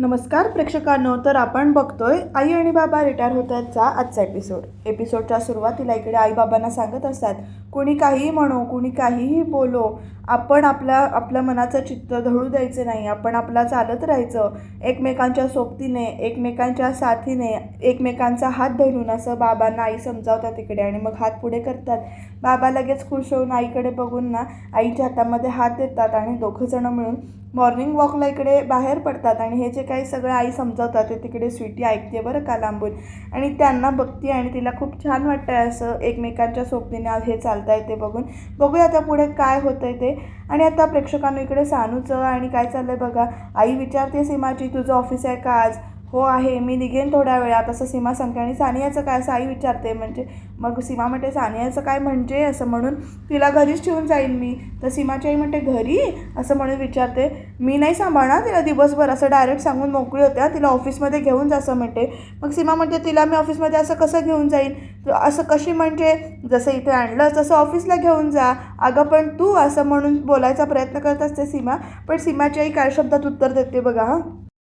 नमस्कार प्रेक्षकांनो तर आपण बघतोय आई आणि बाबा रिटायर होतातचा आजचा एपिसोड एपिसोडच्या सुरुवातीला इकडे आई बाबांना सांगत असतात कुणी काहीही म्हणो कुणी काहीही बोलो आपण आपल्या आपल्या मनाचं चित्त धळू द्यायचं नाही. आपण आपला चालत राहायचं. एकमेकांच्या सोबतीने एकमेकांच्या साथीने एकमेकांचा हात धरून असं बाबांना आई समजावतात इकडे आणि मग हात पुढे करतात. बाबा लगेच खुश होऊन आईकडे बघून ना आईच्या हातामध्ये हात देतात आणि दोघंजणं मिळून मॉर्निंग वॉकला इकडे बाहेर पडतात आणि हे जे काही सगळं आई समजावतात ते तिकडे स्वीटी ऐकते बरं का लांबून. आणि त्यांना बघते आणि तिला खूप छान वाटतं आहे असं एकमेकांच्या सोबतीने आज हे चालत आहे ते बघून. बघूया आता पुढे काय होतं आहे ते. आणि आता प्रेक्षकांना इकडे सानूचं आणि काय चाललं आहे बघा. आई विचारते सीमाची तुझं ऑफिस आहे का आज? हो आहे. मी निघेन थोड्या वेळात. असं सीमा सांगते. आणि सानियाचं काय? असं आई विचारते. म्हणजे मग सीमा म्हणते सानियाचं काय म्हणजे? असं म्हणून तिला घरीच ठेवून जाईन मी. तर सीमाची आई म्हणते घरी? असं म्हणून विचारते. मी नाही सांभाळणार तिला दिवसभर. असं डायरेक्ट सांगून मोकळी होत्या तिला ऑफिसमध्ये घेऊन जा असं म्हणते. मग सीमा म्हणते तिला मी ऑफिसमध्ये असं कसं घेऊन जाईन? असं कशी म्हणजे? जसं इथे आणलं तसं ऑफिसला घेऊन जा. अगं पण तू असं म्हणून बोलायचा प्रयत्न करत असते सीमा. पण सीमाची आई काय शब्दात उत्तर देते बघा हां.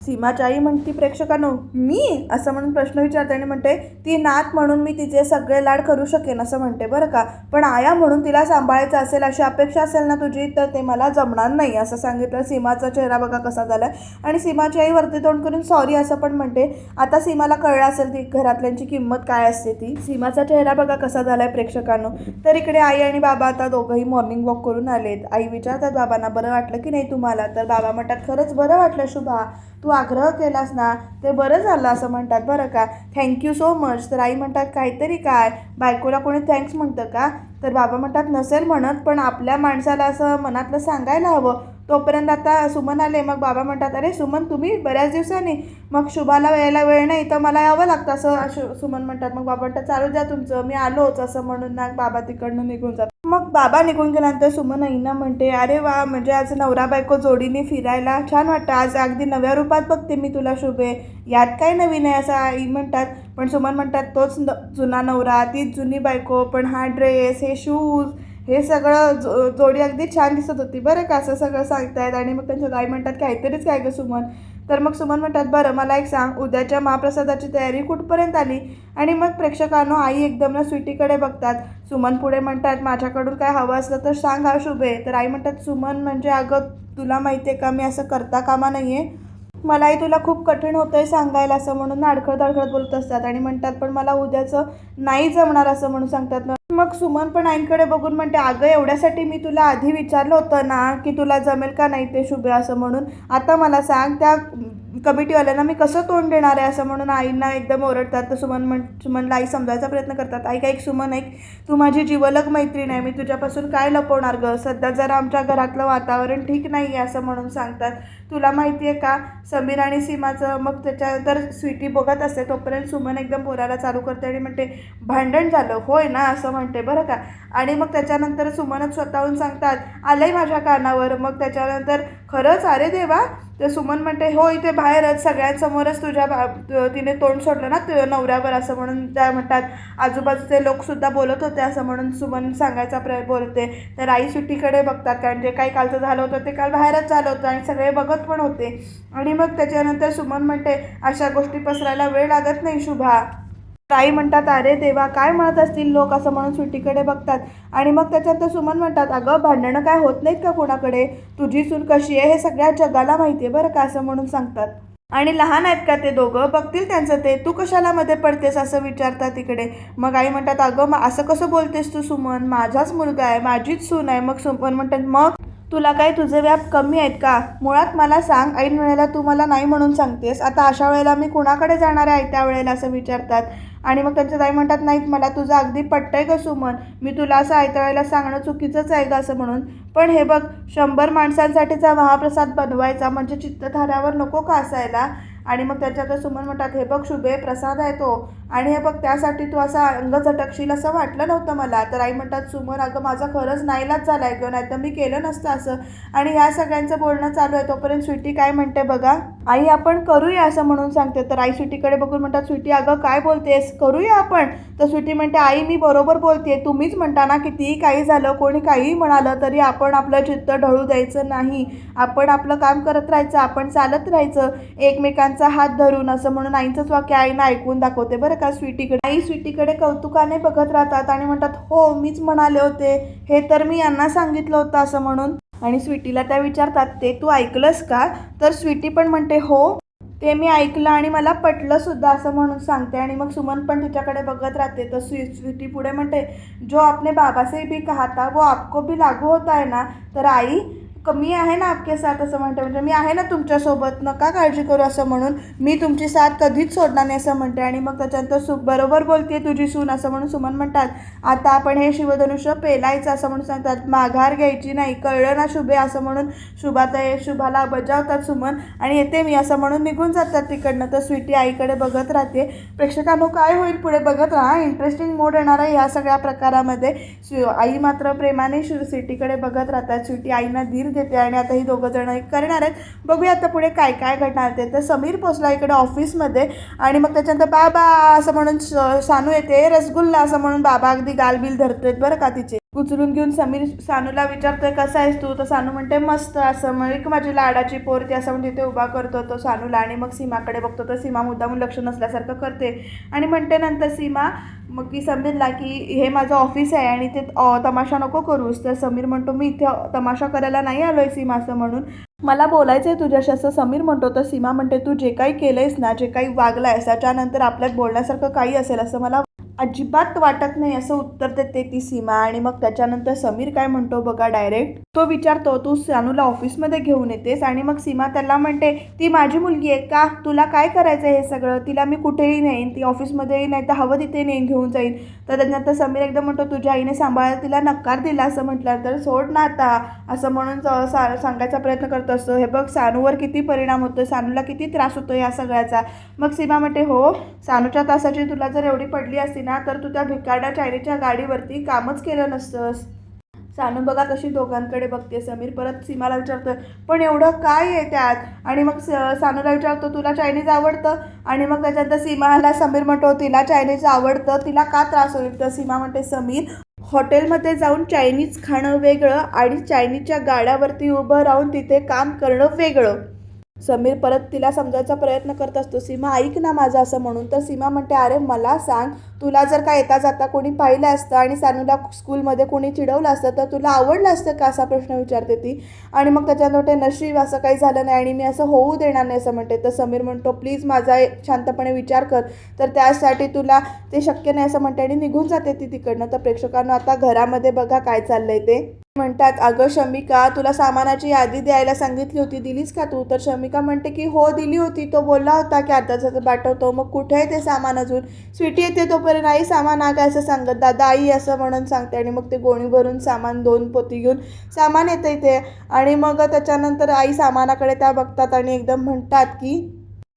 सीमाचाई आई म्हणती प्रेक्षकांनो मी? असं म्हणून प्रश्न विचारते आणि म्हणते ती नात म्हणून मी तिचे सगळे लाड करू शकेन असं म्हणते बरं का? पण आया म्हणून तिला सांभाळायचं असेल अशी अपेक्षा असेल ना तुझी तर ते मला जमणार नाही असं सांगितलं. सीमाचा चेहरा बघा कसा झाला आणि सीमाची आई वरती तोंड करून सॉरी असं पण म्हणते. आता सीमाला कळलं असेल ती घरातल्यांची किंमत काय असते ती. सीमाचा चेहरा बघा कसा झाला आहे प्रेक्षकांनो. तर इकडे आई आणि बाबा आता दोघंही मॉर्निंग वॉक करून आलेत. आई विचारतात बाबांना बरं वाटलं की नाही तुम्हाला? तर बाबा म्हणतात खरंच बरं वाटलं शुभा. तू आग्रह केलास ना ते बरं झालं असं म्हणतात बरं का? थँक्यू सो मच तर आई म्हणतात काहीतरी काय? बायकोला कोणी थँक्स म्हणतं का? तर बाबा म्हणतात नसेल म्हणत पण आपल्या माणसाला असं मनातलं सांगायला हवं. तोपर्यंत आता सुमन आले. मग बाबा म्हणतात अरे सुमन तुम्ही बऱ्याच दिवसांनी मग शुभाला यायला वेळ नाही तर मला यावं लागतं असं शु सुमन म्हणतात. मग बाबा म्हणतात चालू द्या तुमचं मी आलोच असं म्हणून ना बाबा तिकडनं निघून जातो. मग बाबा निघून गेल्यानंतर सुमन आईना म्हणते अरे वा म्हणजे आज नवरा बायको जोडीने फिरायला छान वाटतं. आज अगदी नव्या रूपात बघते मी तुला शुभे. यात काय नवीन आहे? असं आई म्हणतात. पण सुमन म्हणतात तोच न जुना नवरा तीच जुनी बायको पण हा ड्रेस हे शूज हे सगळं जो जोडी अगदी छान दिसत होती. बरं का असं सगळं सांगतायत आणि मग त्यांच्या आई म्हणतात काहीतरीच काय गं सुमन? तर मग सुमन म्हणतात बरं मला एक सांग. उद्याच्या महाप्रसादाची तयारी कुठपर्यंत आली? आणि मग प्रेक्षकांनो आई एकदम ना स्वीटीकडे बघतात. सुमन पुढे म्हणतात माझ्याकडून काय हवं असलं तर सांग हा शुभे. तर आई म्हणतात सुमन म्हणजे अगं तुला माहिती आहे का मी असं करता कामा नाही आहे मलाही तुला खूप कठीण होतं आहे सांगायला असं म्हणून अडखळत अडखळत बोलत असतात. आणि म्हणतात पण मला उद्याचं नाही जमणार असं म्हणून सांगतात. ना मग सुमन पण आईंकडे बघून म्हणते अगं एवढ्यासाठी मी तुला आधी विचारलं होतं ना की तुला जमेल का नाही ते शुभे असं म्हणून. आता मला सांग त्या कमिटीवाल्यांना मी कसं तोंड देणार आहे असं म्हणून आईंना एकदम ओरडतात. तर सुमन म्हण सुमनला आई समजायचा प्रयत्न करतात. आई एक सुमन ऐक. तू माझी जीवलग मैत्रीण आहे. मी तुझ्यापासून काय लपवणार गं? सध्या जरा आमच्या घरातलं वातावरण ठीक नाही आहे असं म्हणून सांगतात. तुला माहिती आहे का? समीर आणि सीमाचं मग त्याच्यानंतर स्वीटी बघत असते. तोपर्यंत सुमन एकदम बोलायला चालू करते आणि म्हणते भांडण झालं. होय ना? असं म्हणते. बरं का? आणि मग त्याच्यानंतर सुमनच स्वतःहून सांगतात आलंय माझ्या कानावर. मग त्याच्यानंतर खरंच? अरे देवा! तर सुमन म्हणते हो इथे बाहेरच. सगळ्यांसमोरच तुझ्या बा तिने तोंड सोडलं ना तुझ्या नवऱ्यावर असं म्हणून त्या म्हणतात. आजूबाजूचे लोकसुद्धा बोलत होते असं म्हणून सुमन सांगायचा प्रय बोलते. तर आई सुट्टीकडे बघतात कारण जे काही कालचं झालं होतं ते काल बाहेरच झालं होतं आणि सगळे बघत पण होते. आणि मग त्याच्यानंतर सुमन म्हणते अशा गोष्टी पसरायला वेळ लागत नाही शुभा. ताई म्हणतात अरे देवा काय म्हणत असतील लोक असं म्हणून सुट्टीकडे बघतात. आणि मग त्याच्यानंतर सुमन म्हणतात अगं भांडणं काय होत नाहीत का कोणाकडे? तुझी सून कशी आहे हे सगळ्या जगाला माहिती आहे बरं का असं म्हणून सांगतात. आणि लहान आहेत का ते दोघं? बघतील त्यांचं ते. तू कशाला मध्ये पडतेस? असं विचारतात तिकडे. मग आई म्हणतात अगं मग असं कसं बोलतेस तू सुमन? माझाच मुलगा आहे माझीच सून आहे. मग सुमन म्हणतात मग? तुला काय तुझे व्याप कमी आहेत का? मुळात मला सांग ऐन वेळेला तू मला नाही म्हणून सांगतेस. आता अशा वेळेला मी कुणाकडे जाणार आहे त्या वेळेला असं विचारतात. आणि मग त्यांच्या ताई म्हणतात नाहीत मला तुझं अगदी पटतंय का सुमन? मी तुला असं आयत्या वेळेला सांगणं चुकीचंच आहे का असं म्हणून? पण हे बघ शंभर माणसांसाठीचा महाप्रसाद बनवायचा म्हणजे चित्तधाऱ्यावर नको का असायला आणि मग त्याच्यात सुमन म्हणतात हे बघ शुभे प्रसाद आहे तो. आणि हे बघ त्यासाठी तू असा अंग झटकशील असं वाटलं नव्हतं मला. तर आई म्हणतात सुमन अगं माझा खरंच नाईलाच झाला आहे गं नाही तर मी केलं नसतं असं. आणि ह्या सगळ्यांचं बोलणं चालू आहे. तोपर्यंत स्वीटी काय म्हणते बघा? आई आपण करूया असं म्हणून सांगते. तर आई स्वीटीकडे बघून म्हणतात स्वीटी अगं काय बोलतेस? करूया आपण? तर स्वीटी म्हणते आई मी बरोबर बोलते तुम्हीच म्हणता ना कितीही काही झालं कोणी काहीही म्हणालं तरी आपण आपलं चित्त ढळू द्यायचं नाही. आपण आपलं काम करत राहायचं आपण चालत राहायचं. एकमेकांचा हात धरून असं म्हणून आईचंच वाक्य आईनं ऐकून दाखवते बरं का स्वीटीकडे? आई स्वीटीकडे कौतुकाने बघत राहतात आणि म्हणतात हो मीच म्हणाले होते. हे तर मी यांना सांगितलं होतं असं म्हणून. आणि स्वीटीला त्या विचारतात ते तू ऐकलंस का? तर स्वीटी पण म्हणते हो ते मी ऐकलं आणि मला पटलं सुद्धा असं म्हणून सांगते. आणि मग सुमन पण तिच्याकडे बघत राहते. तर स्वी स्वीटी पुढे म्हणते जो आपने बाबासाहेब से भी कहा था वो आपको भी लागू होता है ना? तर आई मी आहे ना आपके साथ असं म्हणते म्हणजे मी आहे ना तुमच्यासोबत नका काळजी करू असं म्हणून. मी तुमची साथ कधीच सोडणार नाही असं म्हणते. आणि मग त्याच्यानंतर सु बरोबर बोलते तुझी सून असं म्हणून सुमन म्हणतात आता आपण हे शिवधनुष्य पेलायचं असं म्हणून सांगतात. माघार घ्यायची नाही कळलं ना शुभे असं म्हणून शुभाताई शुभाला बजावतात सुमन. आणि येते मी असं म्हणून निघून जातात तिकडनं. तर स्वीटी आईकडे बघत राहते. प्रेक्षकांनो काय होईल पुढे बघत राहा. इंटरेस्टिंग मोड येणार आहे ह्या सगळ्या प्रकारामध्ये. आई मात्र प्रेमाने शिव स्वीटीकडे बघत राहतात. स्वीटी आईना धीर देते आणि आता ही दोघं जण एक करणार आहेत. बघूया आता पुढे काय काय घडणार ते. तर समीर पोचला इकडे ऑफिसमध्ये आणि मग त्याच्यानंतर बाबा असं म्हणून सानू येते रसगुल्ला असं म्हणून बाबा अगदी गालबिल धरतोय बरं का तिचे. उचलून घेऊन समीर सानूला विचारतोय कसा आहेस तू? तर सानू म्हणते मस्त. असं मग एक माझी लाडाची पोरती असं म्हणून तिथे उभा करतो तो सानूला आणि मग सीमाकडे बघतो. तर सीमा मुद्दामून लक्ष नसल्यासारखं करते. आणि म्हणते नंतर सीमा मग की समीरला की हे माझं ऑफिस आहे आणि ते तमाशा नको करूस. तर समीर म्हणतो मी इथे तमाशा करायला नाही आलो आहे सीमा असं म्हणून. मला बोलायचं आहे तुझ्याशी असं. समीर म्हणतो तर सीमा म्हणते तू जे काही केलं आहेस ना जे काही वागलं आहेस त्याच्यानंतर आपल्यात बोलण्यासारखं काही असेल असं मला अजिबात वाटत नाही असं उत्तर देते ती सीमा. आणि मग त्याच्यानंतर समीर काय म्हणतो बघा डायरेक्ट तो विचारतो तू सानूला ऑफिसमध्ये घेऊन येतेस? आणि मग सीमा त्याला म्हणते ती माझी मुलगी आहे का? तुला काय करायचं आहे हे सगळं? तिला मी कुठेही नेईन. ती ऑफिसमध्येही नाही तर हवं तिथे नेईन घेऊन जाईन. तर त्याच्यानंतर समीर एकदम म्हणतो तुझ्या आईने सांभाळायला तिला नकार दिला असं म्हटलं तर सोड ना आता. असं म्हणून सा सांगायचा प्रयत्न करत असतो. हे बघ सानूवर किती परिणाम होतो सानूला किती त्रास होतो या सगळ्याचा? मग सीमा म्हणते हो सानूच्या तासाची तुला जर एवढी पडली असती ना तर तू त्या भिकाडा चायनीच्या गाडीवरती कामच केलं नसतंस. सानू बघा कशी दोघांकडे बघते. समीर परत सीमाला विचारतो पण एवढं काय आहे त्यात? आणि मग स सानूला विचारतो तुला चायनीज आवडतं? आणि मग त्याच्यानंतर सीमाला समीर म्हणतो तिला चायनीज आवडतं तिला का त्रास होईल? तर सीमा म्हणते समीर हॉटेलमध्ये जाऊन चायनीज खाणं वेगळं आणि चायनीजच्या गाड्यावरती उभं राहून तिथे काम करणं वेगळं. समीर परत तिला समजायचा प्रयत्न करत असतो. सीमा ऐक ना माझं असं म्हणून. तर सीमा म्हणते अरे मला सांग तुला जर का येता जाता कोणी पाहिलं असतं आणि सानूला स्कूलमध्ये कोणी चिडवलं असतं तर तुला आवडलं असतं का असा प्रश्न विचारते ती? आणि मग त्याच्यानंतर ते नशीब असं काही झालं नाही आणि मी असं होऊ देणार नाही असं म्हणते. तर समीर म्हणतो प्लीज माझा एक शांतपणे विचार कर. तर त्यासाठी तुला ते शक्य नाही असं म्हणते आणि निघून जाते ती तिकडनं. तर प्रेक्षकांना आता घरामध्ये बघा काय चाललं आहे ते. म्हणतात अगं शमिका तुला सामानाची यादी द्यायला सांगितली होती दिलीस का तू? तर शमिका म्हणते की हो दिली होती. तो बोलला होता की आता जसं पाठवतो मग कुठे आहे ते सामान अजून? स्वीटी येते तोपर्यंत आई सामान आ काय असं सांगत. दादा आई असं म्हणून सांगते आणि मग ते गोणी भरून सामान दोन पोती घेऊन सामान येतं इथे. आणि मग त्याच्यानंतर आई सामानाकडे त्या बघतात आणि एकदम म्हणतात की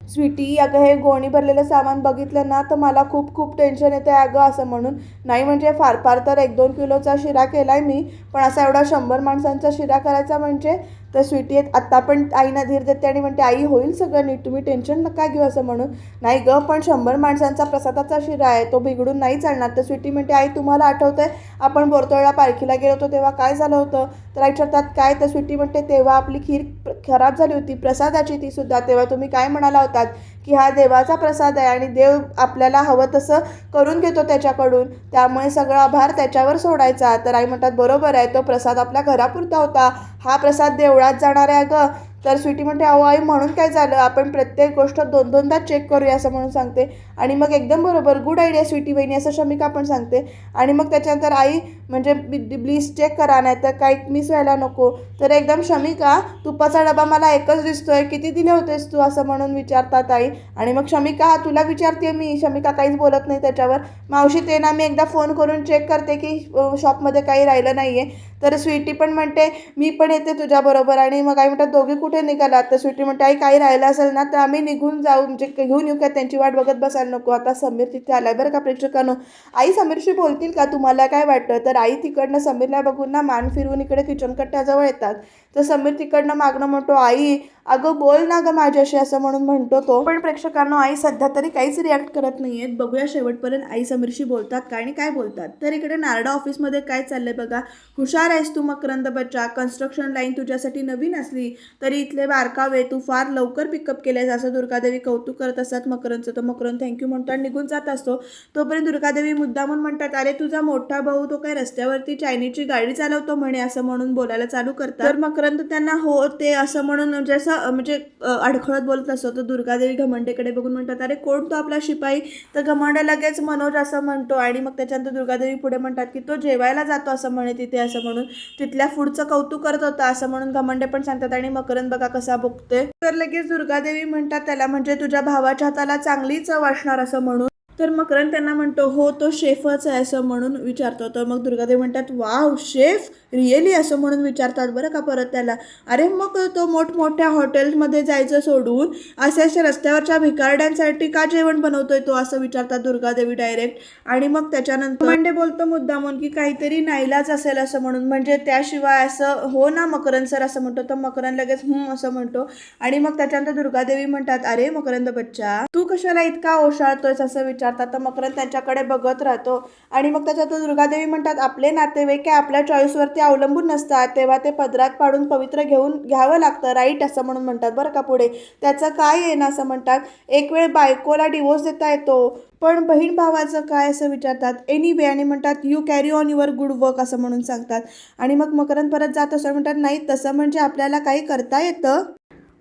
स्वीटी अगं हे गोणी भरलेलं सामान बघितलं ना तर मला खूप खूप टेन्शन येतं आहे अगं असं म्हणून. नाही म्हणजे फार फार तर एक दोन किलोचा शिरा केला आहे मी पण असा एवढा शंभर माणसांचा शिरा करायचा म्हणजे तर स्वीटी आहेत. आत्ता पण आईना धीर देते आणि म्हणते आई होईल सगळं नीट. तुम्ही टेन्शन नका घेऊ असं म्हणून. नाही गं पण शंभर माणसांचा प्रसादाचा शिरा आहे. तो बिघडून नाही चालणार. तर स्वीटी म्हणते आई तुम्हाला आठवतं आहे आपण बोरतोळला पालखीला गेलो होतो तेव्हा काय झालं होतं? तर आई विचारतात काय? तर स्वीटी म्हणते तेव्हा आपली खीर खराब झाली होती. प्रसादाची ती सुद्धा. तेव्हा तुम्ही काय म्हणाला होतात? की हा देवाचा प्रसाद आहे आणि देव आपल्याला हवं तसं करून घेतो त्याच्याकडून. त्यामुळे सगळा आभार त्याच्यावर सोडायचा. तर आई म्हणतात बरोबर आहे तो प्रसाद आपल्या घरापुरता होता. हा प्रसाद देवळात जाणार आहे अगं. तर स्वीटी म्हणते अहो आई म्हणून काय झालं? आपण प्रत्येक गोष्ट दोन दोनदा चेक करूया असं म्हणून सांगते. आणि मग एकदम बरोबर गुड आयडिया स्वीटी बहिणी असं शमिका पण सांगते. आणि मग त्याच्यानंतर आई म्हणजे ब्लीच चेक करा नाही तर काही मिस व्हायला नको. तर एकदम शमिका तुपाचा डबा मला एकच दिसतोय किती दिले होतेस तू? असं म्हणून विचारतात आई. आणि मग शमिका तुला विचारते मी. शमिका काहीच बोलत नाही त्याच्यावर. मावशी ते ना मी एकदा फोन करून चेक करते की शॉपमध्ये काही राहिलं नाही आहे तर स्वीटी पण म्हणते मी पण येते तुझ्याबरोबर. आणि मग आई म्हणतात दोघी कुठे निघालात? तर स्वीटी म्हणते आई काही राहिलं असेल ना तर आम्ही निघून जाऊ. म्हणजे घेऊन येऊ का? त्यांची वाट बघत बसायला नको. आता समीर तिथे आलाय बरं का प्रेक्षकांनो? आई समीरशी बोलतील का? तुम्हाला काय वाटतं? तर आई तिकडनं समीरला बघून ना मान फिरवून इकडे किचन कट्ट्याजवळ येतात. तर समीर तिकडनं मागणं म्हणतो आई अगं बोल ना गं माझ्याशी असं म्हणून म्हणतो तो. पण प्रेक्षकांनो आई सध्या तरी काहीच रिॲक्ट करत नाही आहेत बघूया शेवटपर्यंत आई समीरशी बोलतात काय आणि काय बोलतात. तर इकडे नारडा ऑफिसमध्ये काय चाललंय बघा. हुशार आहेस तू मकरंद बच्चा. कन्स्ट्रक्शन लाईन तुझ्यासाठी नवीन असली तरी इथले बारकावे तू फार लवकर पिकअप केलेस असं दुर्गादेवी कौतुक करत असतात मकरंदचं. तर मकरंद थँक्यू म्हणतो आणि निघून जात असतो. तोपर्यंत दुर्गादेवी मुद्दामून म्हणतात अरे तुझा मोठा भाऊ तो काय रस्त्यावरती चायनीची गाडी चालवतो म्हणे असं म्हणून बोलायला चालू करतात. तर मग मकरंद त्यांना हो ते असं म्हणून जसं म्हणजे अडखळत बोलत असतो तर दुर्गादेवी घमंडेकडे बघून म्हणतात अरे कोण तो आपला शिपाई? तर घमंड लगेच मनोज असं म्हणतो आणि मग त्याच्यानंतर दुर्गादेवी पुढे म्हणतात की तो जेवायला जातो असं म्हणे तिथे असं म्हणून. तिथल्या फूडचं कौतुक करत होता असं म्हणून घमंडे पण सांगतात आणि मकरंद बघा कसा बघतोय तर लगेच दुर्गादेवी म्हणतात त्याला म्हणजे तुझ्या भावाच्या हाताला चांगली चव असणार असं म्हणून. तर मकरंद त्यांना म्हणतो हो तो शेफच आहे असं म्हणून विचारतो. तर मग दुर्गादेवी म्हणतात वाव शेफ! रिअली असं म्हणून विचारतात बरं का परत त्याला? अरे मग तो मोठमोठ्या हॉटेलमध्ये जायचं सोडून असे अशा रस्त्यावरच्या भिकारड्यांसाठी का जेवण बनवतोय तो असं विचारतात दुर्गादेवी डायरेक्ट आणि मग त्याच्यानंतर म्हणजे बोलतो मुद्दामून की काहीतरी नाईलाज असेल असं म्हणून. म्हणजे त्याशिवाय असं हो ना मकरंद सर असं म्हणतो तर मकरंद लगेच हं असं म्हणतो. आणि मग त्याच्यानंतर दुर्गादेवी म्हणतात अरे मकरंद बच्चा तू कशाला इतका ओशाळतोयस? असं विचारतात. तर मकरंद त्यांच्याकडे बघत राहतो. आणि मग त्याच्यात दुर्गादेवी म्हणतात आपले नातेवाईक काय आपल्या चॉईसवरती अवलंबून नसतात तेव्हा ते पदरात पाडून पवित्र घेऊन घ्यावं लागतं. राईट असं म्हणून म्हणतात बरं का पुढे. त्याचं काय येणं असं म्हणतात एक वेळ बायकोला डिवोर्स देता येतो पण बहीण भावाचं काय असं विचारतात? एनिवे आणि म्हणतात you carry on your good work असं म्हणून सांगतात. आणि मग मकरंद परत जात असं म्हणतात नाही तसं म्हणजे आपल्याला काही करता येतं?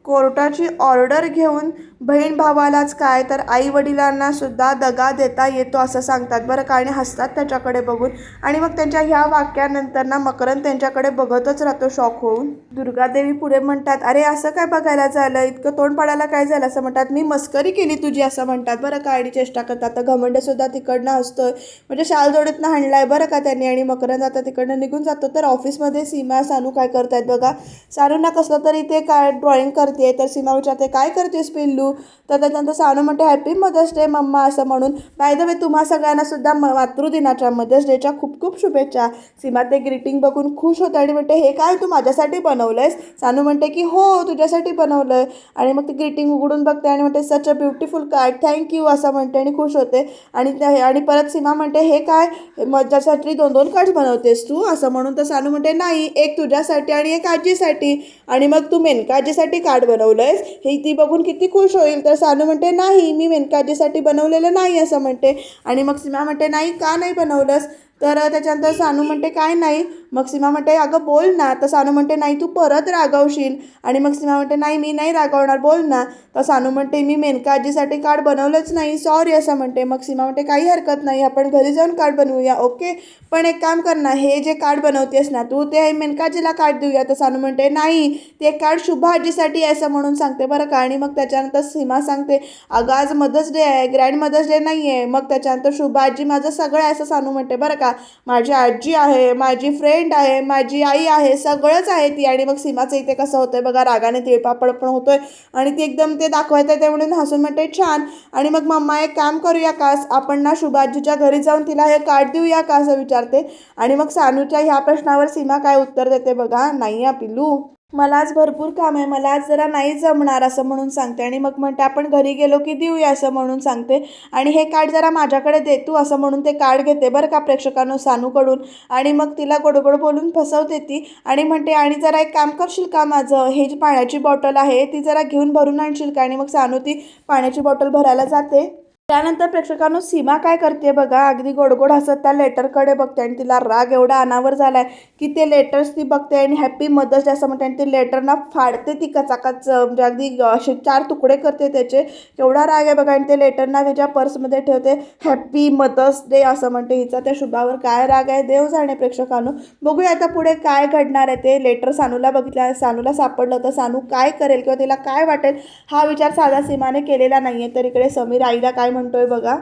कोर्टाची ऑर्डर घेऊन बहीण भावालाच काय तर आई वडिलांना सुद्धा दगा देता येतो असं सांगतात. बरं का? आणि हसतात त्याच्याकडे बघून. आणि मग त्यांच्या ह्या वाक्यानंतर ना मकरंद त्यांच्याकडे बघतच राहतो शॉक होऊन. दुर्गादेवी पुढे म्हणतात अरे असं काय बघायला झालं? इतकं तोंड पडायला काय झालं? असं म्हणतात मी मस्करी केली तुझी असं म्हणतात. बरं का? आणि चेष्टा करतात. तर घमंड सुद्धा तिकडनं हसतोय. म्हणजे शाल जोडीतनं हाणलाय. बरं का त्यांनी? आणि मकरंद आता तिकडनं निघून जातो. तर ऑफिसमध्ये सीमा सानू काय करतायत बघा. सानूंना कसलं तरी ते काय ड्रॉइंग करते तर सीमा विचारते काय करतेस पिल्लू? तर त्याच्यानंतर सानू म्हणते हॅपी मदर्स डे मम्मा असं म्हणून. बाय द वे तुम्हा सगळ्यांना सुद्धा म- मातृदिनाच्या मदर्स डेच्या खूप खूप शुभेच्छा. सीमा ते ग्रीटिंग बघून खुश होते आणि म्हणते हे काय तू माझ्यासाठी बनवलंयस? सानू म्हणते की हो तुझ्यासाठी बनवलंय. आणि मग ती ग्रीटिंग उघडून बघते आणि म्हणते such a beautiful card thank you असं म्हणते आणि खुश होते. आणि त्या- आणि परत सीमा म्हणते हे काय? माझ्यासाठी दोन दोन कार्ड बनवतेस तू? असं म्हणून तर सानू म्हणते नाही एक तुझ्यासाठी आणि एक आजीसाठी. आणि मग तू मेनकाजीसाठी कार्ड कार्ड आहेस हे ती बघून किती खुश होईल तर सानू म्हणते नाही मी मेनकाजीसाठी बनवलेलं नाही असं म्हणते. आणि मग सीमा म्हणते नाही का नाही बनवलंस? तर त्याच्यानंतर सानू म्हणते काय नाही. मग सीमा म्हणते अगं बोल ना. तर सानू म्हणते नाही तू परत रागावशील. आणि मग सीमा म्हणते नाही मी नाही रागावणार बोल ना. तर सानू म्हणते मी मेनका आजीसाठी कार्ड बनवलंच नाही सॉरी असं म्हणते. मग सीमा म्हणते काही हरकत नाही आपण घरी जाऊन कार्ड बनवूया ओके? पण एक काम कर ना हे जे कार्ड बनवतेस ना तू ते मेनका आजीला कार्ड देऊया. तर सानू म्हणते नाही ते कार्ड शुभा आजीसाठी आहे असं म्हणून सांगते बरं का. आणि मग त्याच्यानंतर सीमा सांगते अगं आज मदर्स डे आहे ग्रँड मदर्स डे नाही आहे मग त्याच्यानंतर शुभा आजी माझं सगळं आहे असं सानू म्हणते बरं का. माझी आजी आहे माझी फ्रेंड आहे माझी आई आहे सगळंच आहे ती. आणि मग सीमाचं इथे कसं होतंय बघा रागाने तिळपापड पण होतोय. आणि ती एकदम ते दाखवायचं आहे ते म्हणून हसून म्हणते छान. आणि मग मम्मा एक काम करूया का? आपण ना शुभाजीच्या घरी जाऊन तिला हे कार्ड देऊया का? असं विचारते. आणि मग सानूच्या ह्या प्रश्नावर सीमा काय उत्तर देते बघा? नाही या पिल्लू. मला आज भरपूर काम आहे. मला आज जरा नाही जमणार असं म्हणून सांगते. आणि मग म्हणते आपण घरी गेलो की देऊया असं म्हणून सांगते. आणि हे कार्ड जरा माझ्याकडे दे तू असं म्हणून ते कार्ड घेते बरं का प्रेक्षकांनो सानूकडून. आणि मग तिला गोडगोड बोलून फसवते ती. आणि म्हणते आणि जरा एक काम करशील का माझं? हे जी पाण्याची बॉटल आहे ती जरा घेऊन भरून आणशील का? आणि मग सानू ती पाण्याची बॉटल भरायला जाते. त्यानंतर प्रेक्षकांनो सीमा काय करते बघा. अगदी गोडगोड हसत त्या लेटरकडे बघते आणि तिला राग एवढा अनावर झालाय की ते लेटर्स ती बघते आणि हॅपी मदर्स डे असं म्हणते आणि ते लेटर ना फाडते ती कचाकच. म्हणजे अगदी असे चार तुकडे करते त्याचे. एवढा राग आहे बघा आणि ते लेटर ना तिच्या पर्समध्ये ठेवते हॅपी मदर्स डे असं म्हणते हिचा. त्या शुभावर काय राग आहे? देव जाणे प्रेक्षकांनो. बघूया आता पुढे काय घडणार आहे ते. लेटर सानूला बघितलं सानूला सापडलं तर सानू काय करेल किंवा तिला काय वाटेल हा विचार साधा सीमाने केलेला नाही आहे तर इकडे समीर आईला काय म्हणतोय बघा.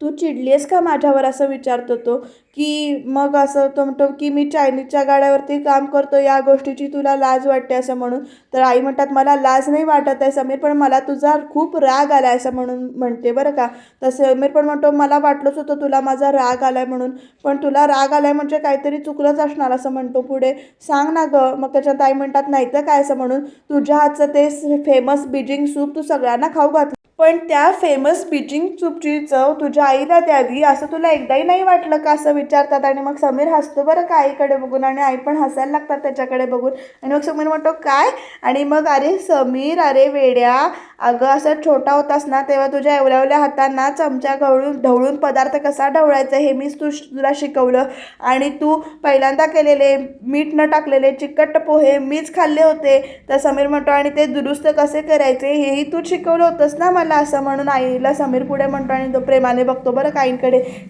तू चिडलीस का माझ्यावर असं विचारतो तो? की मग असं तो म्हणतो की मी चायनीजच्या गाड्यावरती काम करतो या गोष्टीची तुला लाज वाटते असं म्हणून. तर आई म्हणतात मला लाज नाही वाटत आहे समीर पण मला तुझा खूप राग आला आहे असं म्हणून म्हणते बरं का. तर समीर पण म्हणतो मला वाटलंच होतं तुला माझा राग आला आहे म्हणून पण तुला राग आला आहे म्हणजे काहीतरी चुकलंच असणार असं म्हणतो पुढे. सांग ना गं. मग त्याच्यात आई म्हणतात नाही तर काय? असं म्हणून. तुझ्या हातचं ते फेमस बीजिंग सूप तू सगळ्यांना खाऊ घातलं. पण त्या फेमस बीजिंग सूपची चव तुझ्या आईला द्यावी असं तुला एकदाही नाही वाटलं का असं विचारतात? आणि मग समीर हसतो बरं का आईकडे बघून आणि आई पण हसायला लागतात त्याच्याकडे बघून. आणि मग समीर म्हणतो काय? आणि मग अरे समीर अरे वेड्या अगं असं छोटा होतास ना तेव्हा तुझ्या एवढ्या हातांना चमचा घळून ढवळून पदार्थ कसा ढवळायचा हे मीच तू तुला शिकवलं. आणि तू पहिल्यांदा केलेले मीठ न टाकलेले चिकट पोहे मीच खाल्ले होते. तर समीर म्हणतो आणि ते दुरुस्त कसे करायचे? हेही तू शिकवलं होतंस ना मला. असं म्हणून आईला समीर पुढे म्हणतो आणि तो प्रेमाने बघतो बरं का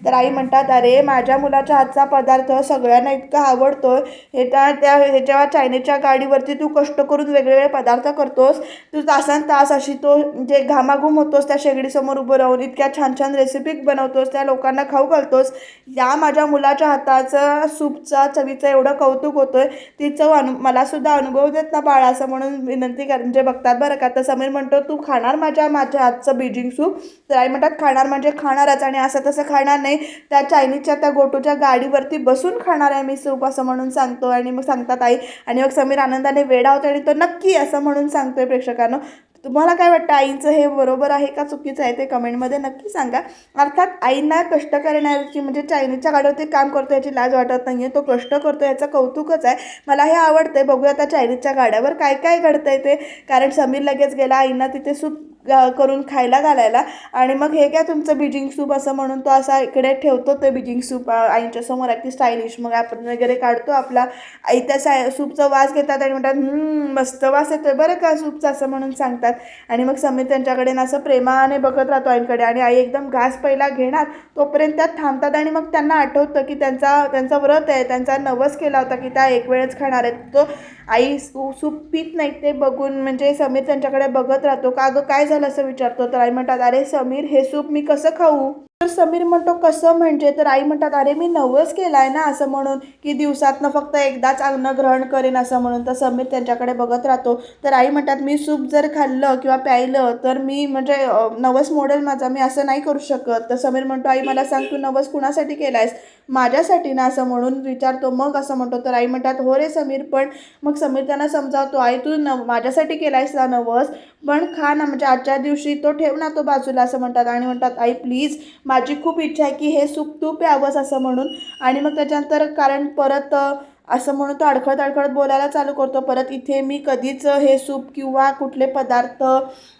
तर आई म्हणतात अरे माझ्या मुलाच्या हातचा पदार्थ सगळ्यांना इतका आवडतो हे त्या त्या ह्याच्या चायनीजच्या गाडीवरती तू कष्ट करून वेगवेगळे पदार्थ करतोस तू तासन तास अशी तो जे घामाघूम होतोस त्या शेगडीसमोर उभं राहून इतक्या छान छान रेसिपी बनवतोस त्या लोकांना खाऊ घालतोस या माझ्या मुलाच्या हाताचं सूपचा चवीचं एवढं कौतुक होतोय. ती चव अनु मला सुद्धा अनुभव देत ना बाळा असं म्हणून विनंती कर म्हणजे बघतात बरं का? तर समीर म्हणतो तू खाणार माझ्या माझ्या आजचं बीजिंग सूप. तर आई म्हणतात खाणार म्हणजे खाणारच आणि असं तसं खाणार नाही. त्या चायनीजच्या त्या गोटूच्या गाडीवरती बसून खाणार आहे मी सूप असं म्हणून सांगतो आणि मग सांगतात आई. आणि मग समीर आनंदाने वेडा होतो आणि तो नक्की असं म्हणून सांगतोय प्रेक्षकांना. तुम्हाला काय वाटतं? आईचं हे बरोबर आहे का? चुकीचं आहे ते कमेंटमध्ये नक्की सांगा. अर्थात आईंना कष्ट करण्याची म्हणजे चायनीजच्या गाडीवरती काम करतो याची लाज वाटत नाही आहे तो कष्ट करतो याचं कौतुकच आहे. मला हे आवडतं आहे बघूया आता चायनीजच्या गाड्यावर काय काय घडतं आहे ते. कारण समीर लगेच गेला. आईंना तिथे सूप करून खायला घालायला. आणि मग हे काय तुमचं बीजिंग सूप असं म्हणून तो असा इकडे ठेवतो ते बीजिंग सूप आईच्या समोर अगदी स्टायलिश. मग आपण वगैरे काढतो आपला. आई त्या साय सूपचा वास घेतात आणि म्हणतात मस्त वास येतो आहे बरं का सूपचा असं म्हणून सांगतात. आणि मग समीर त्यांच्याकडे ना असं प्रेमाने बघत राहतो आईकडे. आणि आई एकदम घास पहिला घेणार तोपर्यंत त्यात थांबतात. आणि मग त्यांना आठवतं की त्यांचा त्यांचा व्रत आहे. त्यांचा नवस केला होता की त्या एक वेळच खाणार आहेत. तो आई सूप पित नाही ते बघून म्हणजे समीर त्यांच्याकडे बघत राहतो का अगं काय झालं असं विचारतो. तर आई म्हणतात अरे समीर हे सूप मी कसं खाऊ? तर समीर म्हणतो कसं म्हणजे? तर आई म्हणतात अरे मी नवस केला आहे ना असं म्हणून की दिवसातनं फक्त एकदाच अन्न ग्रहण करेन असं म्हणून. तर समीर त्यांच्याकडे बघत राहतो. तर आई म्हणतात मी सूप जर खाल्लं किंवा प्यायलं तर मी म्हणजे नवस मोडेल माझा मी असं नाही करू शकत. तर समीर म्हणतो आई मला सांग तू नवस कुणासाठी केला आहेस माझ्यासाठी ना असं म्हणून विचारतो. मग असं म्हणतो. तर आई म्हणतात हो रे समीर पण मग समीर त्यांना समजावतो आई तू न माझ्यासाठी केला आहेस ना नवस पण खा ना म्हणजे आजच्या दिवशी तो ठेव ना तो बाजूला असं म्हणतात. आणि म्हणतात आई प्लीज माझी खूप इच्छा आहे की हे सूप तू प्यावंस असं म्हणून. आणि मग त्याच्यानंतर कारण परत असं म्हणून तो अडखळत अडखळत बोलायला चालू करतो. परत इथे मी कधीच हे सूप किंवा कुठले पदार्थ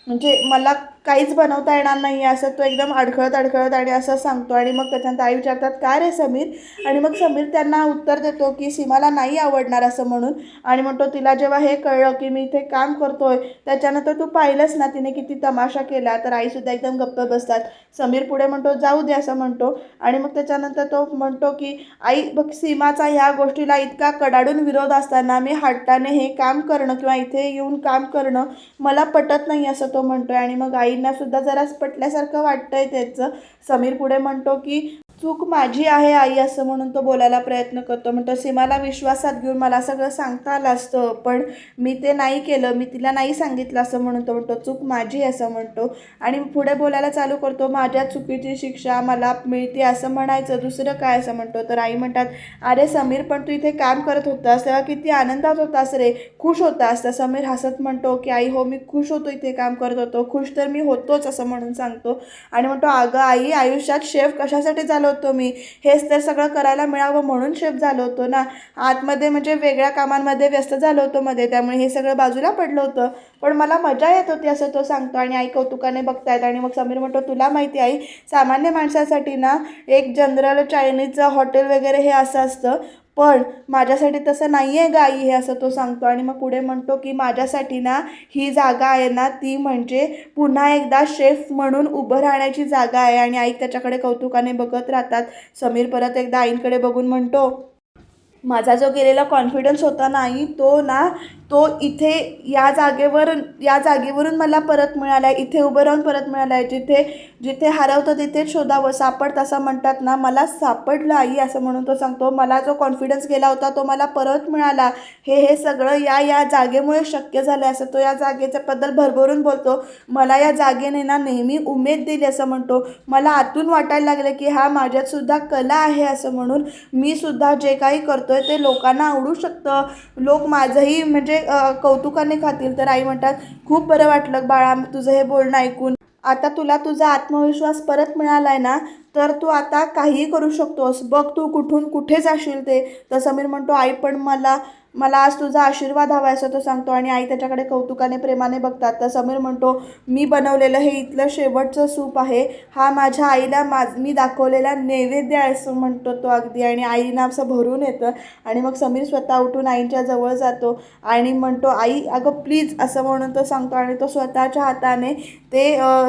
म्हणजे मला काहीच बनवता येणार नाही असं तो एकदम अडखळत अडखळत आणि असं सांगतो. आणि मग त्याच्यानंतर आई विचारतात काय रे समीर? आणि मग समीर त्यांना उत्तर देतो की सीमाला नाही आवडणार असं म्हणून. आणि म्हणतो तिला जेव्हा हे कळलं की मी इथे काम करतोय त्याच्यानंतर तू पाहिलंस ना तिने किती तमाशा केला? तर आईसुद्धा एकदम गप्प बसतात. समीर पुढे म्हणतो जाऊ दे असं म्हणतो. आणि मग त्याच्यानंतर तो म्हणतो की आई बघ सीमाचा ह्या गोष्टीला इतका कडाडून विरोध असताना मी हाटाने हे काम करणं किंवा इथे येऊन काम करणं मला पटत नाही असं तो म्हणतोय आणि मग आईंना सुद्धा जरा पटल्यासारखं वाटतंय त्याचं. समीर पुढे म्हणतो की चूक माझी आहे आई असं म्हणून तो बोलायला प्रयत्न करतो. म्हणतो सीमाला विश्वासात घेऊन मला सगळं सांगता आलं असतं पण मी ते नाही केलं मी तिला नाही सांगितलं असं म्हणून तो म्हणतो चूक माझी असं म्हणतो. आणि पुढे बोलायला चालू करतो माझ्या चुकीची शिक्षा मला मिळते असं म्हणायचं दुसरं काय? असं म्हणतो. तर आई म्हणतात अरे समीर पण तू इथे काम करत होतास तेव्हा किती आनंदात होतास रे खुश होतास. तर समीर हसत म्हणतो की आई हो मी खुश होतो इथे काम करत होतो खुश तर मी होतोच असं म्हणून सांगतो. आणि म्हणतो अगं आई आयुष्यात शेफ कशासाठी झालं होतो मी. हेच तर सगळं करायला मिळावं म्हणून शिफ्ट झालो होतो ना. आतमध्ये म्हणजे वेगळ्या कामांमध्ये व्यस्त झालो होतो मध्ये. त्यामुळे हे सगळं बाजूला पडलं होतं. पण मला मजा येत होती असं तो सांगतो आणि आई कौतुकाने बघतायत. आणि मग समीर म्हणतो तुला माहिती आई सामान्य माणसासाठी ना एक जनरल चायनीजचं हॉटेल वगैरे हे असं असतं. पण माझ्यासाठी तसं नाही आहे गाई हे असं तो सांगतो. आणि मग पुढे म्हणतो की माझ्यासाठी ना ही जागा आहे ना ती म्हणजे पुन्हा एकदा शेफ म्हणून उभं राहण्याची जागा आहे. आणि आई त्याच्याकडे कौतुकाने बघत राहतात. समीर परत एकदा आईंकडे बघून म्हणतो माझा जो गेलेला कॉन्फिडन्स होता ना तो ना तो इथे या जागेवर या जागेवरून मला परत मिळाला आहे इथे उभं राहून परत मिळाला आहे जिथे जिथे हरवतं तिथेच शोधावं सापड असं म्हणतात ना मला सापडलं आई असं म्हणून तो सांगतो. मला जो कॉन्फिडन्स गेला होता तो मला परत मिळाला. हे हे सगळं या या जागेमुळे शक्य झालं असं तो या जागेच्याबद्दल भरभरून बोलतो. मला या जागेने ना नेहमी उमेद दिली असं म्हणतो. मला आतून वाटायला लागलं की हा माझ्यातसुद्धा कला आहे असं म्हणून मी सुद्धा जे काही करतोय ते लोकांना आवडू शकतं. लोक माझंही म्हणजे अ, कौतुकाने खातील तर आई म्हणतात खूप बरं वाटलं बाळा तुझं हे बोलणं ऐकून. आता तुला तुझा आत्मविश्वास परत मिळाला आहे ना तर तू आता काहीही करू शकतोस. बघ तू कुठून कुठे जाशील ते. तर समीर म्हणतो आई पण मला मला आज तुझा आशीर्वाद हवा आहे असं तो सांगतो आणि आई त्याच्याकडे कौतुकाने प्रेमाने बघतात. तर समीर म्हणतो मी बनवलेलं हे इथलं शेवटचं सूप आहे. हा माझ्या आईला माझ मी दाखवलेला नैवेद्य आहे असं म्हणतो तो अगदी. आणि आईना असं भरून येतं आणि मग समीर स्वतः उठून आईच्या जवळ जातो आणि म्हणतो आई अगं प्लीज असं म्हणून तो सांगतो आणि तो स्वतःच्या हाताने ते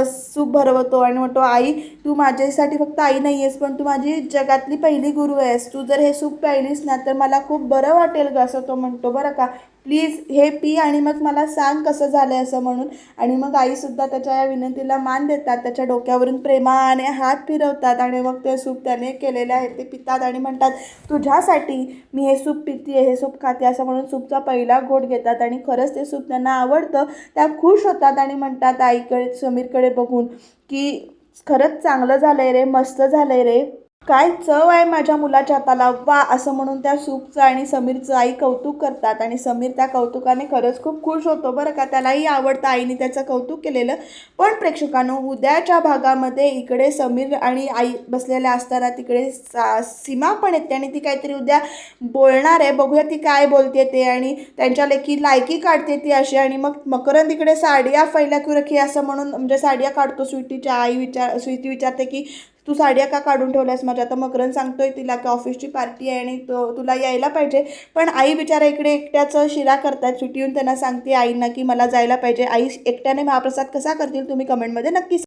सूप भरवतो आणि म्हणतो आई तू माझ्यासाठी फक्त आई नाही आहेस पण तू माझी जगातली पहिली गुरु आहेस. तू जर हे सूप प्यायलीस ना तर मला खूप बरं वाटेल गं असं तो म्हणतो बरं का प्लीज हे पी आणि मग मला सांग कसं झालं आहे असं म्हणून. आणि मग आईसुद्धा त्याच्या या विनंतीला मान देतात त्याच्या डोक्यावरून प्रेमाने हात फिरवतात आणि मग ते सूप त्याने केलेले आहे ते पितात आणि म्हणतात तुझ्यासाठी मी हे सूप पिते हे सूप खाते असं म्हणून सूपचा पहिला घोट घेतात आणि खरंच ते सूप त्यांना आवडतं त्या खुश होतात आणि म्हणतात आईकडे समीरकडे बघून की खरंच चांगलं झालं आहे रे मस्त झालं आहे रे. काय चव आहे माझ्या मुलाच्या हाताला? वा असं म्हणून त्या सूपचं आणि समीरचं आई कौतुक करतात आणि समीर त्या कौतुकाने खरंच खूप खुश होतो बरं का? त्यालाही आवडतं आईने त्याचं कौतुक केलेलं. पण प्रेक्षकांनो उद्याच्या भागामध्ये इकडे समीर आणि आई बसलेल्या असताना तिकडे सा सीमा पण येते आणि ती काहीतरी उद्या बोलणार आहे. बघूया ती काय बोलते ते आणि त्यांच्या लेखी लायकी काढते ती अशी आणि मग मकरंद इकडे साडिया फैला की रखी असं म्हणून म्हणजे साडिया काढतो स्वीटीच्या आई विचार स्वीटी विचारते की तू साड्या का काढून ठेवल्यास माझ्या? आता मकरन सांगतोय तिला की ऑफिसची पार्टी आहे आणि तो तुला यायला पाहिजे. पण आई बिचारा इकडे एकट्याचं शिरा करतात सुटी येऊन त्यांना सांगते आईंना की मला जायला पाहिजे. आई एकट्याने महाप्रसाद कसा करतील? तुम्ही कमेंटमध्ये नक्की